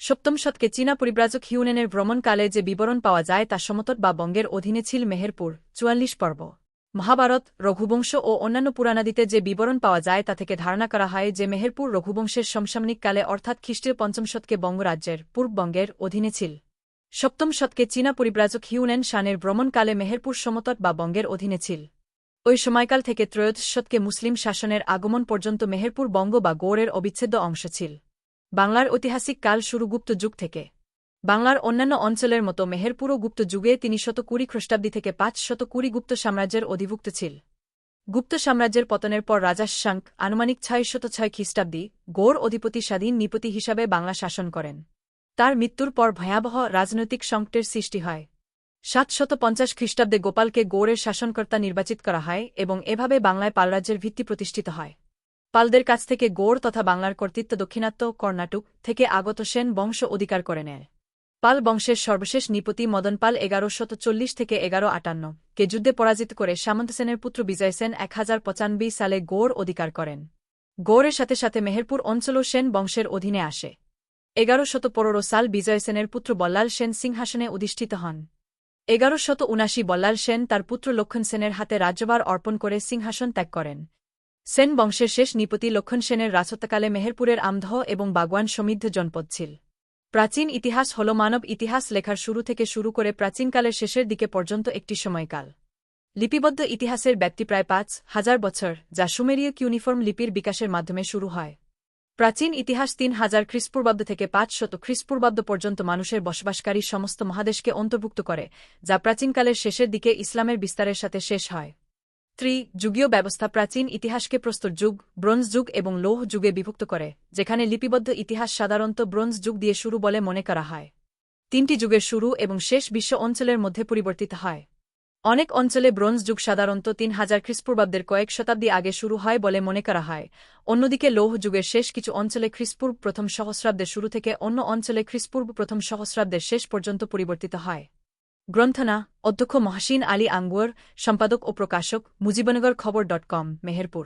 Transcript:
সপ্তম শতকে চীনা পরিব্রাজক হিউনেনের ভ্রমণকালে যে বিবরণ পাওয়া যায় তা সমতট বা বঙ্গের অধীনে ছিল মেহেরপুর, চুয়াল্লিশ পর্ব। মহাভারত, রঘুবংশ ও অন্যান্য পুরাণাদিতে যে বিবরণ পাওয়া যায় তা থেকে ধারণা করা হয় যে মেহেরপুর রঘুবংশের সমসাময়িক কালে অর্থাৎ খ্রিস্টীয় পঞ্চম শতকে বঙ্গরাজ্যের পূর্ববঙ্গের অধীনে ছিল। সপ্তম শতকে চীনা পরিব্রাজক হিউনেন শানের ভ্রমণকালে মেহেরপুর সমতট বা বঙ্গের অধীনে ছিল। ওই সময়কাল থেকে ত্রয়োদশ শতকে মুসলিম শাসনের আগমন পর্যন্ত মেহেরপুর বঙ্গ বা গৌড়ের অবিচ্ছেদ্য অংশ ছিল। বাংলার ঐতিহাসিক কাল শুরু গুপ্ত যুগ থেকে। বাংলার অন্যান্য অঞ্চলের মতো মেহেরপুরও গুপ্ত যুগে তিনি শত কুড়ি খ্রিস্টাব্দী থেকে পাঁচ শত কুড়ি গুপ্ত সাম্রাজ্যের অধিভুক্ত ছিল। গুপ্ত সাম্রাজ্যের পতনের পর রাজা শাঙ্ক আনুমানিক ছয় শত ছয় খ্রিস্টাব্দী গৌড় অধিপতি স্বাধীন নিপতি হিসাবে বাংলা শাসন করেন। তার মৃত্যুর পর ভয়াবহ রাজনৈতিক সংকটের সৃষ্টি হয়। সাতশত পঞ্চাশ খ্রিস্টাব্দে গোপালকে গৌড়ের শাসনকর্তা নির্বাচিত করা হয় এবং এভাবে বাংলায় পালরাজ্যের ভিত্তি প্রতিষ্ঠিত হয়। পালদের কাছ থেকে গৌড় তথা বাংলার কর্তৃত্ব দক্ষিণাত্য কর্ণাটক থেকে আগত সেন বংশ অধিকার করে নেয়। পাল বংশের সর্বশেষ নিপতি মদন পাল এগারো শত চল্লিশ থেকে এগারো আটান্ন কে যুদ্ধে পরাজিত করে সামন্ত সেনের পুত্র বিজয় সেন এক হাজার পঁচানব্বই সালে গৌড় অধিকার করেন। গৌড়ের সাথে সাথে মেহেরপুর অঞ্চলও সেন বংশের অধীনে আসে। এগারো শত পনেরো সাল বিজয় সেনের পুত্র বল্লাল সেন সিংহাসনে অধিষ্ঠিত হন। এগারো শত উনাশি বল্লাল সেন তার পুত্র লক্ষণ সেনের হাতে রাজ্যভার অর্পণ করে সিংহাসন ত্যাগ করেন। সেন বংশের শেষ নিপতি লক্ষণ সেনের রাজত্বকালে মেহেরপুরের আমদহ এবং বাগওয়ান সমৃদ্ধ জনপদ ছিল। প্রাচীন ইতিহাস হল মানব ইতিহাস লেখার শুরু থেকে শুরু করে প্রাচীনকালের শেষের দিকে পর্যন্ত একটি সময়কাল। লিপিবদ্ধ ইতিহাসের ব্যাপ্তি প্রায় পাঁচ হাজার বছর, যা সুমেরীয় কিউনিফর্ম লিপির বিকাশের মাধ্যমে শুরু হয়। প্রাচীন ইতিহাস তিন হাজার খ্রিস্টপূর্বাব্দ থেকে পাঁচ শত খ্রিস্পূর্বাব্দ পর্যন্ত মানুষের বসবাসকারী সমস্ত মহাদেশকে অন্তর্ভুক্ত করে, যা প্রাচীনকালের শেষের দিকে ইসলামের বিস্তারের সাথে শেষ হয়। ত্রি যুগীয় ব্যবস্থা প্রাচীন ইতিহাসকে প্রস্তর যুগ, ব্রোঞ্জ যুগ এবং লৌহ যুগে বিভক্ত করে, যেখানে লিপিবদ্ধ ইতিহাস সাধারণত ব্রোঞ্জ যুগ দিয়ে শুরু বলে মনে করা হয়। তিনটি যুগের শুরু এবং শেষ বিশ্ব অঞ্চলের মধ্যে পরিবর্তিত হয়। অনেক অঞ্চলে ব্রোঞ্জ যুগ সাধারণত তিন হাজার খ্রিস্পূর্বাব্দের কয়েক শতাব্দী আগে শুরু হয় বলে মনে করা হয়। অন্যদিকে লৌহ যুগের শেষ কিছু অঞ্চলে খ্রিস্পূর্ব প্রথম সহস্রাব্দের শুরু থেকে অন্য অঞ্চলে খ্রিস্পূর্ব প্রথম সহস্রাব্দের শেষ পর্যন্ত পরিবর্তিত হয়। গ্রন্থনা অধ্যক্ষ মহাসিন আলী আঙ্গুয়ার সম্পাদক ও প্রকাশক মুজিবনগর খবর ডট কম মেহেরপুর।